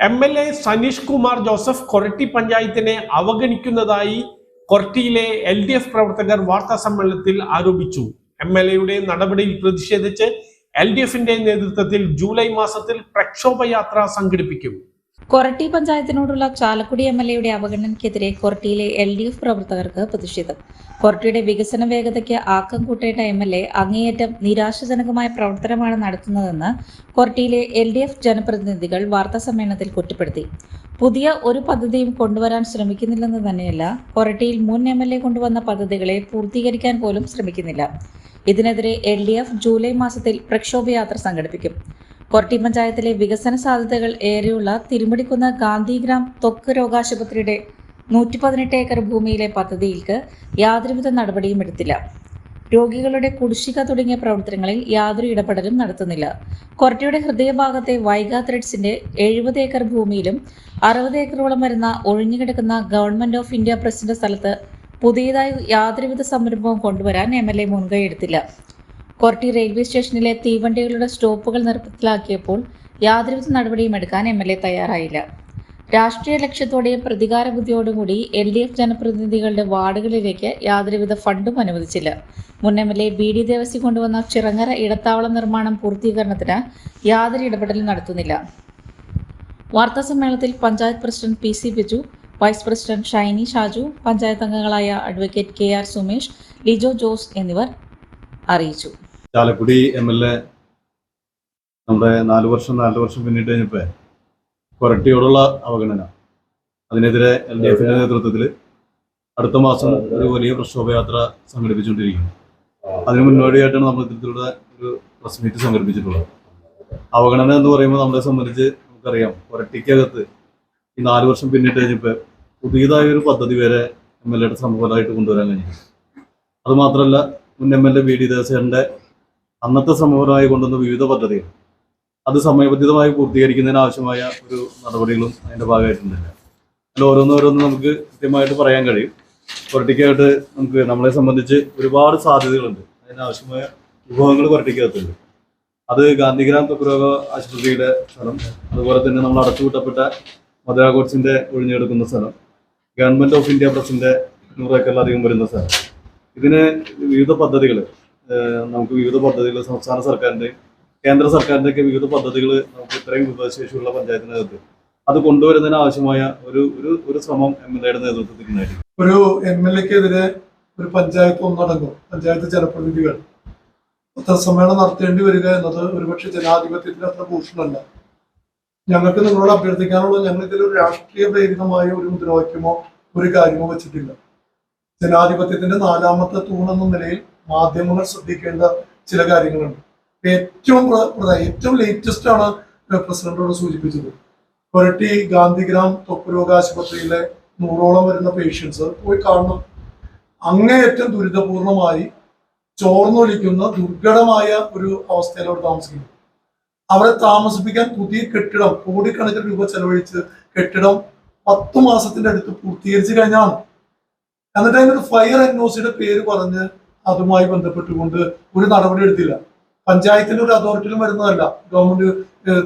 M L A Saneesh Kumar Joseph Koratty പഞ്ചായത്തിനെ അവഗണിക്കുന്നതായി കൊരട്ടിയിലെ എൽ ഡി എഫ് പ്രവർത്തകർ വാർത്താ സമ്മേളനത്തിൽ ആരോപിച്ചു. എം എൽ എയുടെ നടപടിയിൽ പ്രതിഷേധിച്ച് എൽ ഡി എഫിന്റെ നേതൃത്വത്തിൽ ജൂലൈ മാസത്തിൽ പ്രക്ഷോഭയാത്ര സംഘടിപ്പിക്കും. കൊരട്ടി പഞ്ചായത്തിനോടുള്ള ചാലക്കുടി എം എൽ എയുടെ അവഗണനയ്ക്കെതിരെ കൊരട്ടിയിലെ എൽ ഡി എഫ് പ്രവർത്തകർക്ക് പ്രതിഷേധം. കൊരട്ടിയുടെ വികസന വേഗതയ്ക്ക് ആക്കം കൂട്ടേണ്ട എം എൽ എ അങ്ങേയറ്റം നിരാശജനകമായ പ്രവർത്തനമാണ് നടത്തുന്നതെന്ന് കൊരട്ടിയിലെ എൽ ഡി എഫ് ജനപ്രതിനിധികൾ വാർത്താസമ്മേളനത്തിൽ കുറ്റപ്പെടുത്തി. പുതിയ ഒരു പദ്ധതിയും കൊണ്ടുവരാൻ ശ്രമിക്കുന്നില്ലെന്ന് തന്നെയല്ല കൊരട്ടിയിൽ മുൻ എം എൽ എ കൊണ്ടുവന്ന പദ്ധതികളെ പൂർത്തീകരിക്കാൻ പോലും ശ്രമിക്കുന്നില്ല. ഇതിനെതിരെ എൽ ഡി എഫ് ജൂലൈ മാസത്തിൽ പ്രക്ഷോഭയാത്ര സംഘടിപ്പിക്കും. കൊരട്ടി പഞ്ചായത്തിലെ വികസന സാധ്യതകൾ ഏറെയുള്ള തിരുമടിക്കുന്ന് ഗാന്ധിഗ്രാം ത്വക്ക് രോഗാശുപത്രിയുടെ നൂറ്റി പതിനെട്ട് ഏക്കർ ഭൂമിയിലെ പദ്ധതിയിൽക്ക് യാതൊരുവിധ നടപടിയും എടുത്തില്ല. രോഗികളുടെ കുടിശ്ശിക തുടങ്ങിയ പ്രവർത്തനങ്ങളിൽ യാതൊരു ഇടപെടലും നടത്തുന്നില്ല. കൊരട്ടിയുടെ ഹൃദയഭാഗത്തെ വൈഗ ത്രെഡ്സിന്റെ എഴുപത് ഏക്കർ ഭൂമിയിലും അറുപത് ഏക്കറോളം വരുന്ന ഒഴിഞ്ഞുകിടക്കുന്ന ഗവൺമെന്റ് ഓഫ് ഇന്ത്യ പ്രസിഡന്റ് സ്ഥലത്ത് പുതിയതായി യാതൊരുവിധ സംരംഭവും കൊണ്ടുവരാൻ എം എൽ എ മുൻകൈ എടുത്തില്ല. കൊരട്ടി റെയിൽവേ സ്റ്റേഷനിലെ തീവണ്ടികളുടെ സ്റ്റോപ്പുകൾ നിർത്തലാക്കിയപ്പോൾ യാതൊരുവിധ നടപടിയും എടുക്കാൻ എം എൽ എ തയ്യാറായില്ല. രാഷ്ട്രീയ ലക്ഷ്യത്തോടെയും പ്രതികാര ബുദ്ധിയോടുകൂടി എൽ ഡി എഫ് ജനപ്രതിനിധികളുടെ വാർഡുകളിലേക്ക് യാതൊരുവിധ ഫണ്ടും അനുവദിച്ചില്ല. മുൻ M L A B D Devasi കൊണ്ടുവന്ന ചിറങ്ങര ഇടത്താവളം നിർമ്മാണം പൂർത്തീകരണത്തിന് യാതൊരു ഇടപെടലും നടത്തുന്നില്ല. വാർത്താ സമ്മേളനത്തിൽ panchayat president P C Biju vice president Shiny Shaju panchayat അംഗങ്ങളായ advocate K R Sumesh Lijo Jose എന്നിവർ അറിയിച്ചു. ചാലക്കുടി എം എൽ എ നമ്മുടെ നാല് വർഷം നാല് വർഷം പിന്നിട്ട് കഴിഞ്ഞപ്പോ കൊരട്ടിയോടുള്ള അവഗണന. അതിനെതിരെ എൽ ഡി എഫിന്റെ നേതൃത്വത്തിൽ അടുത്ത മാസം ഒരു വലിയ പ്രക്ഷോഭയാത്ര സംഘടിപ്പിച്ചുകൊണ്ടിരിക്കുന്നു. അതിന് മുന്നോടിയായിട്ടാണ് നമ്മൾ ഇത്തരത്തിലുള്ള ഒരു പ്രസ് മീറ്റ് സംഘടിപ്പിച്ചിട്ടുള്ളത്. അവഗണന എന്ന് പറയുമ്പോൾ നമ്മളെ സംബന്ധിച്ച് നമുക്കറിയാം കൊരട്ടിക്കകത്ത് ഈ നാല് വർഷം പിന്നിട്ട് കഴിഞ്ഞപ്പോൾ പുതിയതായ ഒരു പദ്ധതി വരെ എം എൽ എയുടെ ശ്രമഫലമായിട്ട് കൊണ്ടുവരാൻ കഴിഞ്ഞു. അതുമാത്രമല്ല മുൻ M L A V D ദേവസേനന്റെ അന്നത്തെ സമൂഹമായി കൊണ്ടുവന്ന വിവിധ പദ്ധതികൾ. അത് സമയബന്ധിതമായി പൂർത്തീകരിക്കുന്നതിന് ആവശ്യമായ ഒരു നടപടികളും അതിന്റെ ഭാഗമായിട്ടുണ്ടല്ല അതിൽ ഓരോന്നോരോന്ന് നമുക്ക് കൃത്യമായിട്ട് പറയാൻ കഴിയും. പൊരട്ടിക്കായിട്ട് നമുക്ക് നമ്മളെ സംബന്ധിച്ച് ഒരുപാട് സാധ്യതകളുണ്ട്. അതിനാവശ്യമായ വിഭവങ്ങൾ പൊരട്ടിക്കകത്തുണ്ട്. അത് ഗാന്ധിഗ്രാം ത്വക്കുരോഗ ആശുപത്രിയുടെ സ്ഥലം അതുപോലെ തന്നെ നമ്മൾ അടച്ചുപൂട്ടപ്പെട്ട മധുര കോട്സിന്റെ ഒഴിഞ്ഞെടുക്കുന്ന സ്ഥലം ഗവൺമെന്റ് ഓഫ് ഇന്ത്യ പ്രസിന്റെ നൂറേക്കറിലധികം വരുന്ന സ്ഥലം. ഇതിന് വിവിധ പദ്ധതികൾ നമുക്ക് വിവിധ പദ്ധതികൾ സംസ്ഥാന സർക്കാരിന്റെ കേന്ദ്ര സർക്കാരിന്റെ ഒക്കെ വിവിധ പദ്ധതികൾ നമുക്ക് ഇത്രയും വിഭവശേഷിയുള്ള പഞ്ചായത്തിനകത്ത് അത് കൊണ്ടുവരുന്നതിന് ആവശ്യമായ ഒരു ഒരു ഒരു ശ്രമം എം എൽ എയുടെ നേതൃത്വത്തിൽ ഒരു എം എൽ എക്കെതിരെ ഒരു പഞ്ചായത്ത് ഒന്നടങ്കം പഞ്ചായത്ത് ജനപ്രതിനിധികൾ പത്രസമ്മേളനം നടത്തേണ്ടി വരിക എന്നത് ഒരുപക്ഷെ ജനാധിപത്യത്തിന് അത്ര ഭൂഷണമല്ല. ഞങ്ങൾക്ക് നിങ്ങളോട് അഭ്യർത്ഥിക്കാനുള്ള ഞങ്ങൾ ഇതിൽ രാഷ്ട്രീയ പ്രേരിതമായ ഒരു മുദ്രാവാക്യമോ ഒരു കാര്യമോ വെച്ചിട്ടില്ല. ജനാധിപത്യത്തിന്റെ നാലാമത്തെ തൂണെന്ന നിലയിൽ മാധ്യമങ്ങൾ ശ്രദ്ധിക്കേണ്ട ചില കാര്യങ്ങളുണ്ട്. ഏറ്റവും ഏറ്റവും ലേറ്റസ്റ്റ് ആണ് പ്രസിഡന്റോട് സൂചിപ്പിച്ചത്. പുരട്ടി ഗാന്ധിഗ്രാം ത്വക്കുരോഗ ആശുപത്രിയിലെ നൂറോളം വരുന്ന പേഷ്യൻസ് പോയി കാണണം. അങ്ങേയറ്റം ദുരിതപൂർണമായി ചോർന്നൊലിക്കുന്ന ദുർഘടമായ ഒരു അവസ്ഥയിൽ അവർ താമസിക്കുന്നു അവരെ താമസിപ്പിക്കാൻ പുതിയ കെട്ടിടം കോടിക്കണക്കിന് രൂപ ചെലവഴിച്ച് കെട്ടിടം പത്തു മാസത്തിന്റെ അടുത്ത് പൂർത്തീകരിച്ചു കഴിഞ്ഞാണ്. എന്നിട്ട് അതിനൊരു ഫയർ എൻഒസിയുടെ പേര് പറഞ്ഞ് അതുമായി ബന്ധപ്പെട്ടുകൊണ്ട് ഒരു നടപടി എടുത്തില്ല. പഞ്ചായത്തിന്റെ ഒരു അതോറിറ്റിയിലും വരുന്നതല്ല. ഗവൺമെന്റ്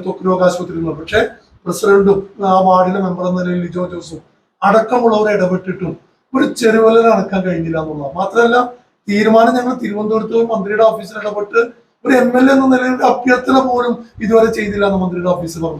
ത്വക്ക് രോഗാശുപത്രിയിൽ നിന്ന്. പക്ഷെ പ്രസിഡന്റും ആ വാർഡിലെ മെമ്പർ എന്ന നിലയിൽ ലിജോ ജോസും അടക്കമുള്ളവർ ഇടപെട്ടിട്ടും ഒരു ചെറുവല അടക്കാൻ കഴിഞ്ഞില്ല എന്നുള്ളതാണ്. മാത്രമല്ല തീരുമാനം ഞങ്ങൾ തിരുവനന്തപുരത്ത് മന്ത്രിയുടെ ഓഫീസിൽ ഇടപെട്ട് ഒരു എം എൽ എ എന്ന നിലയിൽ അഭ്യർത്ഥന പോലും ഇതുവരെ ചെയ്തില്ല എന്ന് മന്ത്രിയുടെ ഓഫീസിൽ പറഞ്ഞു.